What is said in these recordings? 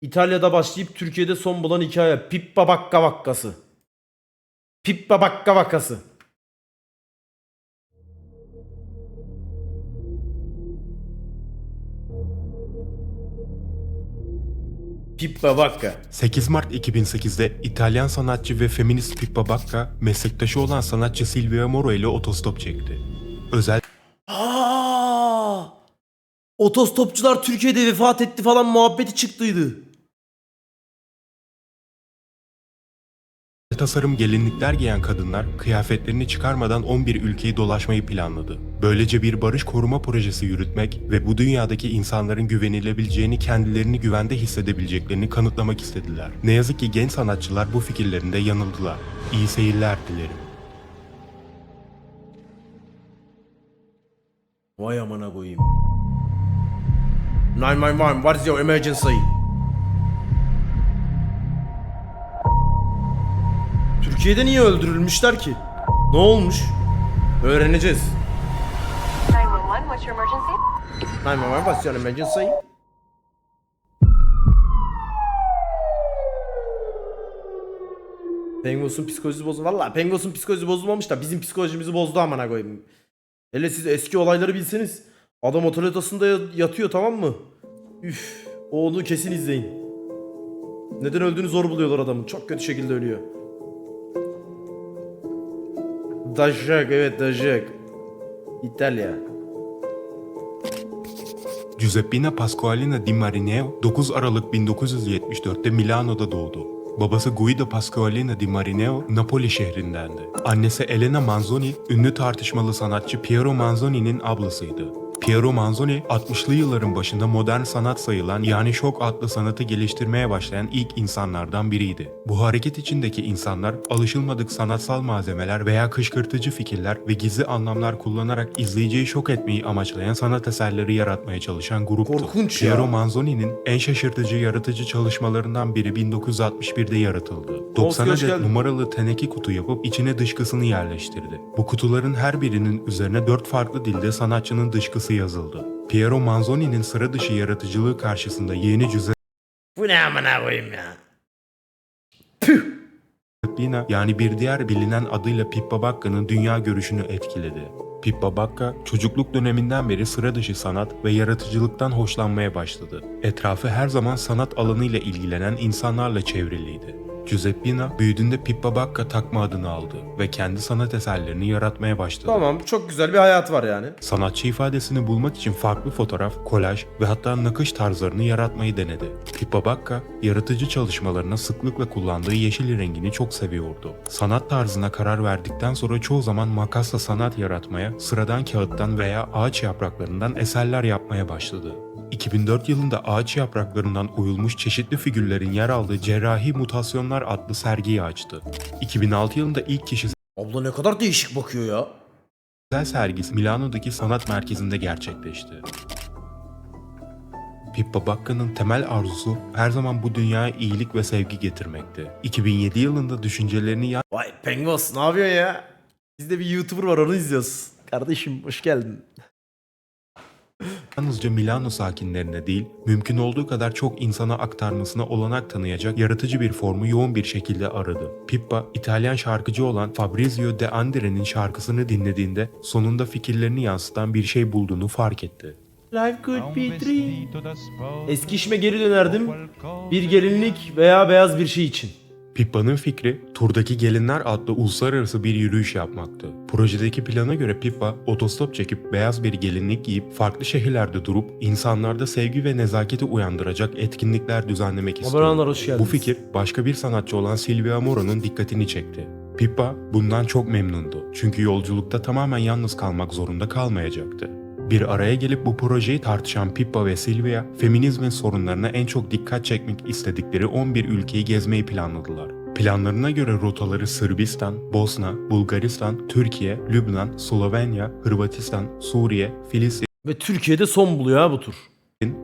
İtalya'da başlayıp Türkiye'de son bulan hikaye. Pippa Bakka Vakkası. Pippa Bakka Vakası. Pippa Bakka. 8 Mart 2008'de İtalyan sanatçı ve feminist Pippa Bacca meslektaşı olan sanatçı Silvia Moro ile otostop çekti. Özel Aa! Otostopçular Türkiye'de vefat etti falan muhabbeti çıktıydı. Tasarım gelinlikler giyen kadınlar kıyafetlerini çıkarmadan 11 ülkeyi dolaşmayı planladı. Böylece bir barış koruma projesi yürütmek ve bu dünyadaki insanların güvenilebileceğini kendilerini güvende hissedebileceklerini kanıtlamak istediler. Ne yazık ki genç sanatçılar bu fikirlerinde yanıldılar. İyi seyirler dilerim. Vay amına koyayım. 911 what is your emergency? Türkiye'de niye öldürülmüşler ki? Ne olmuş? Öğreneceğiz. 911, what's your emergency? 911 what's your emergency? Pengos'un psikolojisi bozuldu. Valla Pengos'un psikolojisi bozulmamış da bizim psikolojimizi bozdu amına koyayım. Hele siz eski olayları bilseniz. Adam otel odasında ya- yatıyor tamam mı? Üf. Onu kesin izleyin. Neden öldüğünü zor buluyorlar adamın. Çok kötü şekilde ölüyor. Dajak evet Dajak. İtalya. Giuseppina Pasqualina di Marineo 9 Aralık 1974'te Milano'da doğdu. Babası Guido Pasqualina di Marineo Napoli şehrindendi. Annesi Elena Manzoni ünlü tartışmalı sanatçı Piero Manzoni'nin ablasıydı. Piero Manzoni 60'lı yılların başında modern sanat sayılan yani şok adlı sanatı geliştirmeye başlayan ilk insanlardan biriydi. Bu hareket içindeki insanlar alışılmadık sanatsal malzemeler veya kışkırtıcı fikirler ve gizli anlamlar kullanarak izleyiciyi şok etmeyi amaçlayan sanat eserleri yaratmaya çalışan gruptu. Korkunç ya. Piero Manzoni'nin en şaşırtıcı yaratıcı çalışmalarından biri 1961'de yaratıldı. 90 hoş adet numaralı teneke kutu yapıp içine dışkısını yerleştirdi. Bu kutuların her birinin üzerine dört farklı dilde sanatçının dışkısı yazıldı. Piero Manzoni'nin sıra dışı yaratıcılığı karşısında yeğeni Bu ne amına koyayım ya? Giuseppina yani bir diğer bilinen adıyla Pippa Bacca'nın dünya görüşünü etkiledi. Pippa Bacca çocukluk döneminden beri sıra dışı sanat ve yaratıcılıktan hoşlanmaya başladı. Etrafı her zaman sanat alanıyla ilgilenen insanlarla çevriliydi. Giuseppina büyüdüğünde Pippa Bacca takma adını aldı ve kendi sanat eserlerini yaratmaya başladı. Tamam çok güzel bir hayat var yani. Sanatçı ifadesini bulmak için farklı fotoğraf, kolaj ve hatta nakış tarzlarını yaratmayı denedi. Pippa Bacca, yaratıcı çalışmalarına sıklıkla kullandığı yeşil rengini çok seviyordu. Sanat tarzına karar verdikten sonra çoğu zaman makasla sanat yaratmaya, sıradan kağıttan veya ağaç yapraklarından eserler yapmaya başladı. 2004 yılında ağaç yapraklarından oyulmuş çeşitli figürlerin yer aldığı Cerrahi Mutasyonlar adlı sergiyi açtı. 2006 yılında ilk kişi Abla ne kadar değişik bakıyor ya. sergisi Milano'daki sanat merkezinde gerçekleşti. Pippa Bacca'nın temel arzusu her zaman bu dünyaya iyilik ve sevgi getirmekti. 2007 yılında düşüncelerini Vay Pengos ne yapıyorsun ya? Bizde bir YouTuber var onu izliyoruz. Kardeşim hoş geldin. Yalnızca Milano sakinlerine değil, mümkün olduğu kadar çok insana aktarmasına olanak tanıyacak yaratıcı bir formu yoğun bir şekilde aradı. Pippa, İtalyan şarkıcı olan Fabrizio De Andre'nin şarkısını dinlediğinde sonunda fikirlerini yansıtan bir şey bulduğunu fark etti. Life could be dream. Eski işime geri dönerdim. Bir gelinlik veya beyaz bir şey için. Pippa'nın fikri Turdaki Gelinler adlı uluslararası bir yürüyüş yapmaktı. Projedeki plana göre Pippa otostop çekip beyaz bir gelinlik giyip farklı şehirlerde durup insanlarda sevgi ve nezaketi uyandıracak etkinlikler düzenlemek istiyordu. Bu fikir başka bir sanatçı olan Silvia Moro'nun dikkatini çekti. Pippa bundan çok memnundu. Çünkü yolculukta tamamen yalnız kalmak zorunda kalmayacaktı. Bir araya gelip bu projeyi tartışan Pippa ve Silvia, feminizmin sorunlarına en çok dikkat çekmek istedikleri 11 ülkeyi gezmeyi planladılar. Planlarına göre rotaları Sırbistan, Bosna, Bulgaristan, Türkiye, Lübnan, Slovenya, Hırvatistan, Suriye, Filistin, Ve Türkiye'de son buluyor ha bu tur.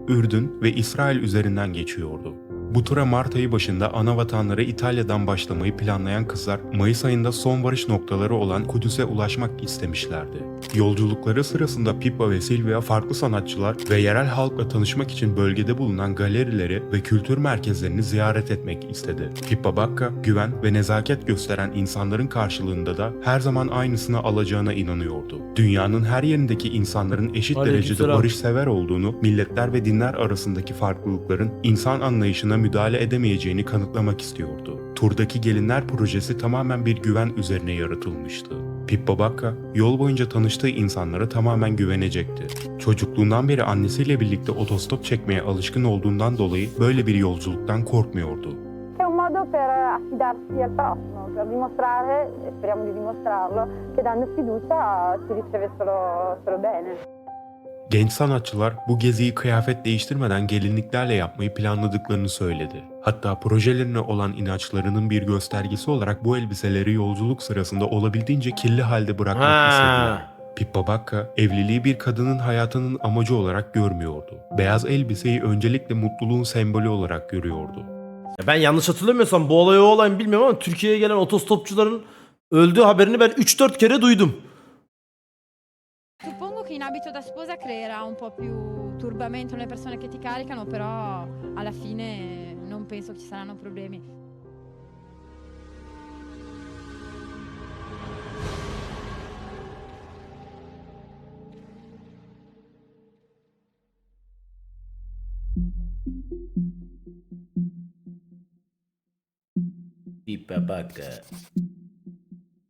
Ürdün ve İsrail üzerinden geçiyordu. Bu tura Mart ayı başında ana vatanları İtalya'dan başlamayı planlayan kızlar Mayıs ayında son varış noktaları olan Kudüs'e ulaşmak istemişlerdi. Yolculukları sırasında Pippa ve Silvia farklı sanatçılar ve yerel halkla tanışmak için bölgede bulunan galerileri ve kültür merkezlerini ziyaret etmek istedi. Pippa Bakka güven ve nezaket gösteren insanların karşılığında da her zaman aynısını alacağına inanıyordu. Dünyanın her yerindeki insanların eşit derecede Aleykümselam. barışsever olduğunu, milletler ve dinler arasındaki farklılıkların insan anlayışına müdahale edemeyeceğini kanıtlamak istiyordu. Turdaki Gelinler projesi tamamen bir güven üzerine yaratılmıştı. Pippa Bakka yol boyunca tanıştığı insanlara tamamen güvenecekti. Çocukluğundan beri annesiyle birlikte otostop çekmeye alışkın olduğundan dolayı böyle bir yolculuktan korkmuyordu. Genç sanatçılar bu geziyi kıyafet değiştirmeden gelinliklerle yapmayı planladıklarını söyledi. Hatta projelerine olan inançlarının bir göstergesi olarak bu elbiseleri yolculuk sırasında olabildiğince kirli halde bırakmak istediler. Ha. Pippa Bakka evliliği bir kadının hayatının amacı olarak görmüyordu. Beyaz elbiseyi öncelikle mutluluğun sembolü olarak görüyordu. Ben yanlış hatırlamıyorsam bu olay o olay mı bilmiyorum ama Türkiye'ye gelen otostopçuların öldüğü haberini ben 3-4 kere duydum. Suppongo che in abito da sposa creerà un po' più turbamento nelle persone che ti caricano, però alla fine non penso ci saranno problemi. Pippa Bakka.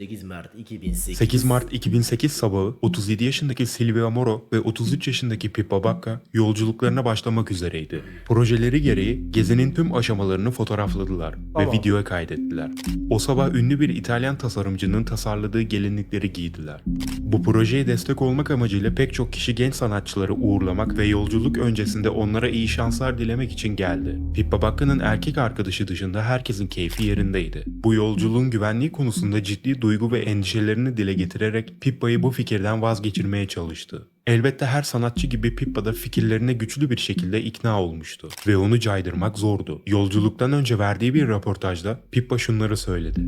8 Mart 2008. 8 Mart 2008 sabahı 37 yaşındaki Silvia Moro ve 33 yaşındaki Pippa Bakka yolculuklarına başlamak üzereydi. Projeleri gereği gezinin tüm aşamalarını fotoğrafladılar ve videoya kaydettiler. O sabah ünlü bir İtalyan tasarımcının tasarladığı gelinlikleri giydiler. Bu projeye destek olmak amacıyla pek çok kişi genç sanatçıları uğurlamak ve yolculuk öncesinde onlara iyi şanslar dilemek için geldi. Pippa Bakka'nın erkek arkadaşı dışında herkesin keyfi yerindeydi. Bu yolculuğun güvenliği konusunda ciddi duygu ve endişelerini dile getirerek Pippa'yı bu fikirden vazgeçirmeye çalıştı. Elbette her sanatçı gibi Pippa da fikirlerine güçlü bir şekilde ikna olmuştu ve onu caydırmak zordu. Yolculuktan önce verdiği bir röportajda Pippa şunları söyledi.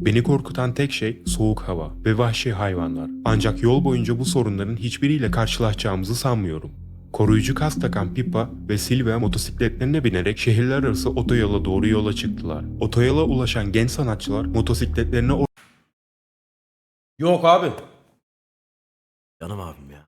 Beni korkutan tek şey soğuk hava ve vahşi hayvanlar. Ancak yol boyunca bu sorunların hiçbiriyle karşılaşacağımızı sanmıyorum. Koruyucu kask takan Pippa ve Silvia motosikletlerine binerek şehirler arası otoyola doğru yola çıktılar. Otoyola ulaşan genç sanatçılar motosikletlerini Yok abi. Canım abim ya.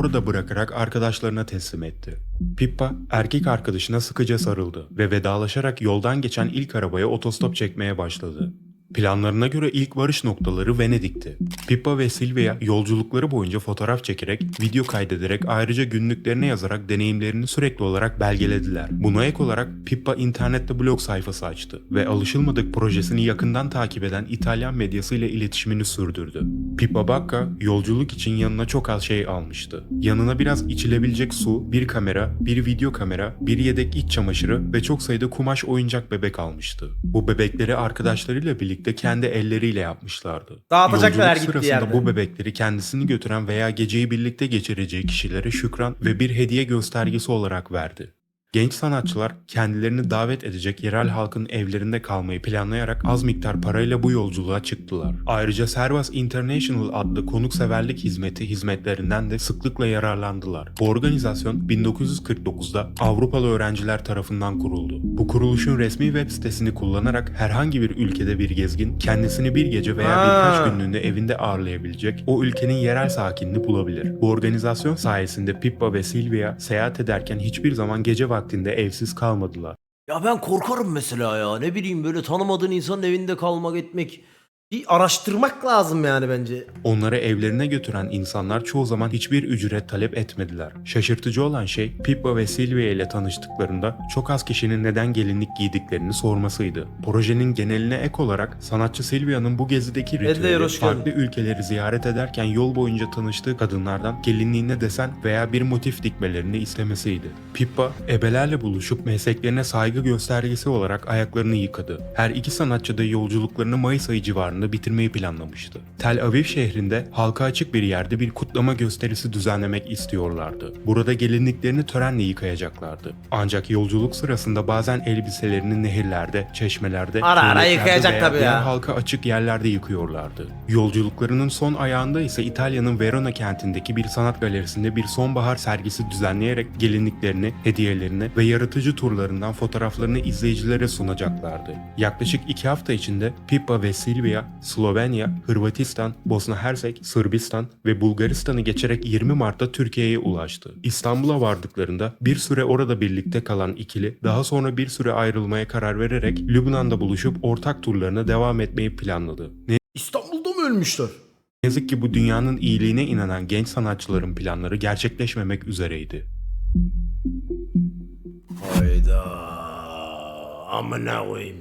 orada bırakarak arkadaşlarına teslim etti. Pippa erkek arkadaşına sıkıca sarıldı ve vedalaşarak yoldan geçen ilk arabaya otostop çekmeye başladı. Planlarına göre ilk varış noktaları Venedik'ti. Pippa ve Silvia yolculukları boyunca fotoğraf çekerek, video kaydederek ayrıca günlüklerine yazarak deneyimlerini sürekli olarak belgelediler. Buna ek olarak Pippa internette blog sayfası açtı ve alışılmadık projesini yakından takip eden İtalyan medyasıyla iletişimini sürdürdü. Pippa Bakka yolculuk için yanına çok az şey almıştı. Yanına biraz içilebilecek su, bir kamera, bir video kamera, bir yedek iç çamaşırı ve çok sayıda kumaş oyuncak bebek almıştı. Bu bebekleri arkadaşlarıyla birlikte kendi elleriyle yapmışlardı. Dağıtacaklar Yolculuk gittiği sırasında yerde. bu bebekleri kendisini götüren veya geceyi birlikte geçireceği kişilere şükran ve bir hediye göstergesi olarak verdi. Genç sanatçılar kendilerini davet edecek yerel halkın evlerinde kalmayı planlayarak az miktar parayla bu yolculuğa çıktılar. Ayrıca Servas International adlı konukseverlik hizmeti hizmetlerinden de sıklıkla yararlandılar. Bu organizasyon 1949'da Avrupalı öğrenciler tarafından kuruldu. Bu kuruluşun resmi web sitesini kullanarak herhangi bir ülkede bir gezgin kendisini bir gece veya birkaç günlüğüne evinde ağırlayabilecek o ülkenin yerel sakinini bulabilir. Bu organizasyon sayesinde Pippa ve Silvia seyahat ederken hiçbir zaman gece vaktinde evsiz kalmadılar. Ya ben korkarım mesela ya. Ne bileyim böyle tanımadığın insanın evinde kalmak etmek. Bir araştırmak lazım yani bence. Onları evlerine götüren insanlar çoğu zaman hiçbir ücret talep etmediler. Şaşırtıcı olan şey Pippa ve Silvia ile tanıştıklarında çok az kişinin neden gelinlik giydiklerini sormasıydı. Projenin geneline ek olarak sanatçı Silvia'nın bu gezideki ritüeli hoş geldin. farklı ülkeleri ziyaret ederken yol boyunca tanıştığı kadınlardan gelinliğine desen veya bir motif dikmelerini istemesiydi. Pippa ebelerle buluşup mesleklerine saygı göstergesi olarak ayaklarını yıkadı. Her iki sanatçı da yolculuklarını Mayıs ayı civarında aylarında bitirmeyi planlamıştı. Tel Aviv şehrinde halka açık bir yerde bir kutlama gösterisi düzenlemek istiyorlardı. Burada gelinliklerini törenle yıkayacaklardı. Ancak yolculuk sırasında bazen elbiselerini nehirlerde, çeşmelerde, Ara ara yıkayacak tabii ya. halka açık yerlerde yıkıyorlardı. Yolculuklarının son ayağında ise İtalya'nın Verona kentindeki bir sanat galerisinde bir sonbahar sergisi düzenleyerek gelinliklerini, hediyelerini ve yaratıcı turlarından fotoğraflarını izleyicilere sunacaklardı. Yaklaşık iki hafta içinde Pippa ve Silvia, Slovenya, Hırvatistan, Bosna Hersek, Sırbistan ve Bulgaristan'ı geçerek 20 Mart'ta Türkiye'ye ulaştı. İstanbul'a vardıklarında bir süre orada birlikte kalan ikili daha sonra bir süre ayrılmaya karar vererek Lübnan'da buluşup ortak turlarına devam etmeyi planladı. Ne İstanbul'da mı ölmüşler? yazık ki bu dünyanın iyiliğine inanan genç sanatçıların planları gerçekleşmemek üzereydi. Hayda. Amına koyayım.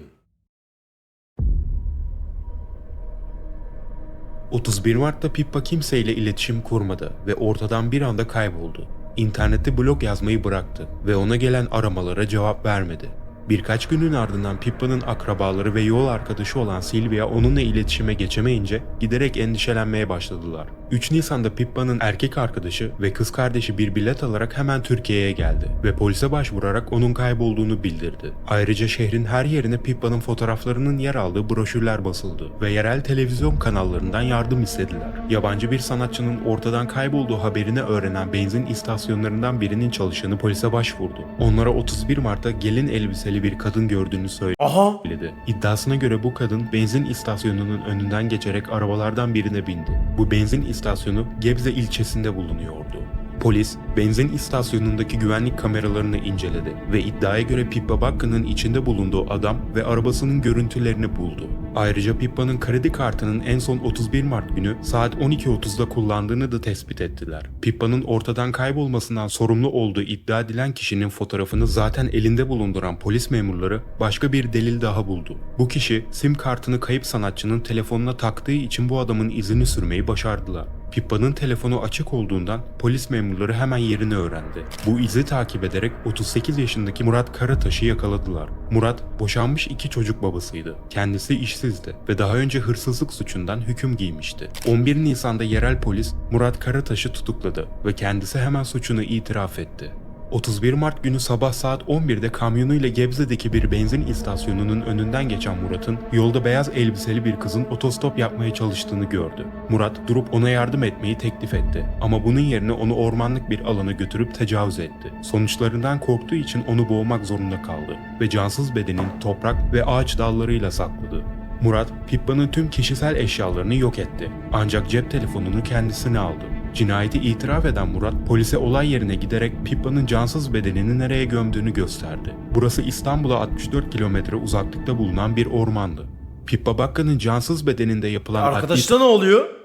31 Mart'ta Pippa kimseyle iletişim kurmadı ve ortadan bir anda kayboldu. İnternette blog yazmayı bıraktı ve ona gelen aramalara cevap vermedi. Birkaç günün ardından Pippa'nın akrabaları ve yol arkadaşı olan Silvia onunla iletişime geçemeyince giderek endişelenmeye başladılar. 3 Nisan'da Pippa'nın erkek arkadaşı ve kız kardeşi bir bilet alarak hemen Türkiye'ye geldi ve polise başvurarak onun kaybolduğunu bildirdi. Ayrıca şehrin her yerine Pippa'nın fotoğraflarının yer aldığı broşürler basıldı ve yerel televizyon kanallarından yardım istediler. Yabancı bir sanatçının ortadan kaybolduğu haberini öğrenen benzin istasyonlarından birinin çalışanı polise başvurdu. Onlara 31 Mart'ta gelin elbiseli bir kadın gördüğünü söyledi Aha. söyledi. İddiasına göre bu kadın benzin istasyonunun önünden geçerek arabalardan birine bindi. Bu benzin istasyonu Gebze ilçesinde bulunuyordu. Polis, benzin istasyonundaki güvenlik kameralarını inceledi ve iddiaya göre Pippa Bakka'nın içinde bulunduğu adam ve arabasının görüntülerini buldu. Ayrıca Pippa'nın kredi kartının en son 31 Mart günü saat 12.30'da kullandığını da tespit ettiler. Pippa'nın ortadan kaybolmasından sorumlu olduğu iddia edilen kişinin fotoğrafını zaten elinde bulunduran polis memurları başka bir delil daha buldu. Bu kişi sim kartını kayıp sanatçının telefonuna taktığı için bu adamın izini sürmeyi başardılar. Pippa'nın telefonu açık olduğundan polis memurları hemen yerini öğrendi. Bu izi takip ederek 38 yaşındaki Murat Karataş'ı yakaladılar. Murat boşanmış iki çocuk babasıydı. Kendisi işsizdi ve daha önce hırsızlık suçundan hüküm giymişti. 11 Nisan'da yerel polis Murat Karataş'ı tutukladı ve kendisi hemen suçunu itiraf etti. 31 Mart günü sabah saat 11'de kamyonuyla Gebze'deki bir benzin istasyonunun önünden geçen Murat'ın yolda beyaz elbiseli bir kızın otostop yapmaya çalıştığını gördü. Murat durup ona yardım etmeyi teklif etti ama bunun yerine onu ormanlık bir alana götürüp tecavüz etti. Sonuçlarından korktuğu için onu boğmak zorunda kaldı ve cansız bedenin toprak ve ağaç dallarıyla sakladı. Murat, Pippa'nın tüm kişisel eşyalarını yok etti. Ancak cep telefonunu kendisine aldı. Cinayeti itiraf eden Murat, polise olay yerine giderek Pippa'nın cansız bedenini nereye gömdüğünü gösterdi. Burası İstanbul'a 64 kilometre uzaklıkta bulunan bir ormandı. Pippa Bakka'nın cansız bedeninde yapılan Arkadaşta ne oluyor?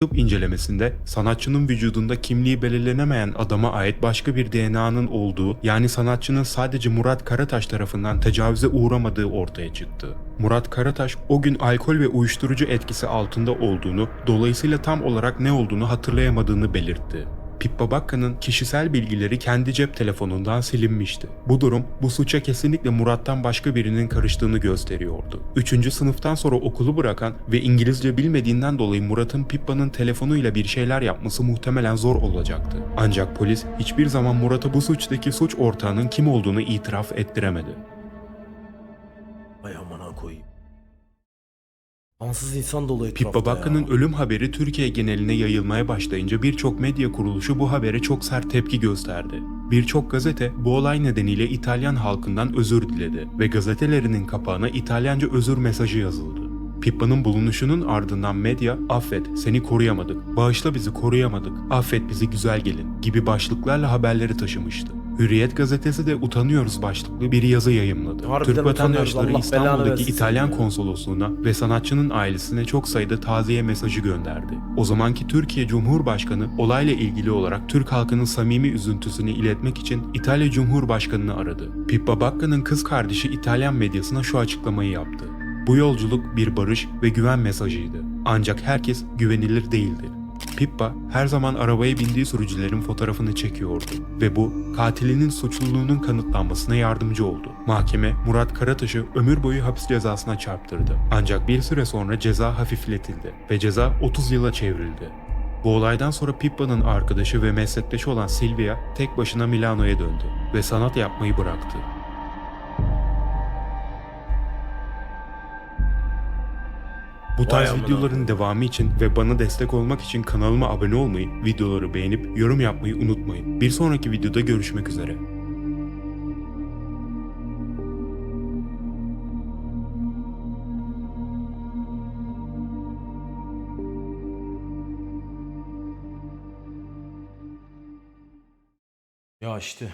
Tıp incelemesinde sanatçının vücudunda kimliği belirlenemeyen adama ait başka bir DNA'nın olduğu yani sanatçının sadece Murat Karataş tarafından tecavüze uğramadığı ortaya çıktı. Murat Karataş o gün alkol ve uyuşturucu etkisi altında olduğunu, dolayısıyla tam olarak ne olduğunu hatırlayamadığını belirtti. Pippa Bakka'nın kişisel bilgileri kendi cep telefonundan silinmişti. Bu durum bu suça kesinlikle Murat'tan başka birinin karıştığını gösteriyordu. Üçüncü sınıftan sonra okulu bırakan ve İngilizce bilmediğinden dolayı Murat'ın Pippa'nın telefonuyla bir şeyler yapması muhtemelen zor olacaktı. Ancak polis hiçbir zaman Murat'a bu suçtaki suç ortağının kim olduğunu itiraf ettiremedi. Ansız insan dolu etrafta ya. ölüm haberi Türkiye geneline yayılmaya başlayınca birçok medya kuruluşu bu habere çok sert tepki gösterdi. Birçok gazete bu olay nedeniyle İtalyan halkından özür diledi ve gazetelerinin kapağına İtalyanca özür mesajı yazıldı. Pippa'nın bulunuşunun ardından medya affet seni koruyamadık, bağışla bizi koruyamadık, affet bizi güzel gelin gibi başlıklarla haberleri taşımıştı. Hürriyet gazetesi de utanıyoruz başlıklı bir yazı yayımladı. Harbiden Türk vatandaşları İstanbul'daki İtalyan konsolosluğuna ve sanatçının ailesine çok sayıda taziye mesajı gönderdi. O zamanki Türkiye Cumhurbaşkanı olayla ilgili olarak Türk halkının samimi üzüntüsünü iletmek için İtalya Cumhurbaşkanını aradı. Pippa Bakka'nın kız kardeşi İtalyan medyasına şu açıklamayı yaptı. Bu yolculuk bir barış ve güven mesajıydı. Ancak herkes güvenilir değildi. Pippa her zaman arabaya bindiği sürücülerin fotoğrafını çekiyordu ve bu katilinin suçluluğunun kanıtlanmasına yardımcı oldu. Mahkeme Murat Karataş'ı ömür boyu hapis cezasına çarptırdı. Ancak bir süre sonra ceza hafifletildi ve ceza 30 yıla çevrildi. Bu olaydan sonra Pippa'nın arkadaşı ve meslektaşı olan Silvia tek başına Milano'ya döndü ve sanat yapmayı bıraktı. Bu tarz amına. videoların devamı için ve bana destek olmak için kanalıma abone olmayı, videoları beğenip yorum yapmayı unutmayın. Bir sonraki videoda görüşmek üzere. Ya işte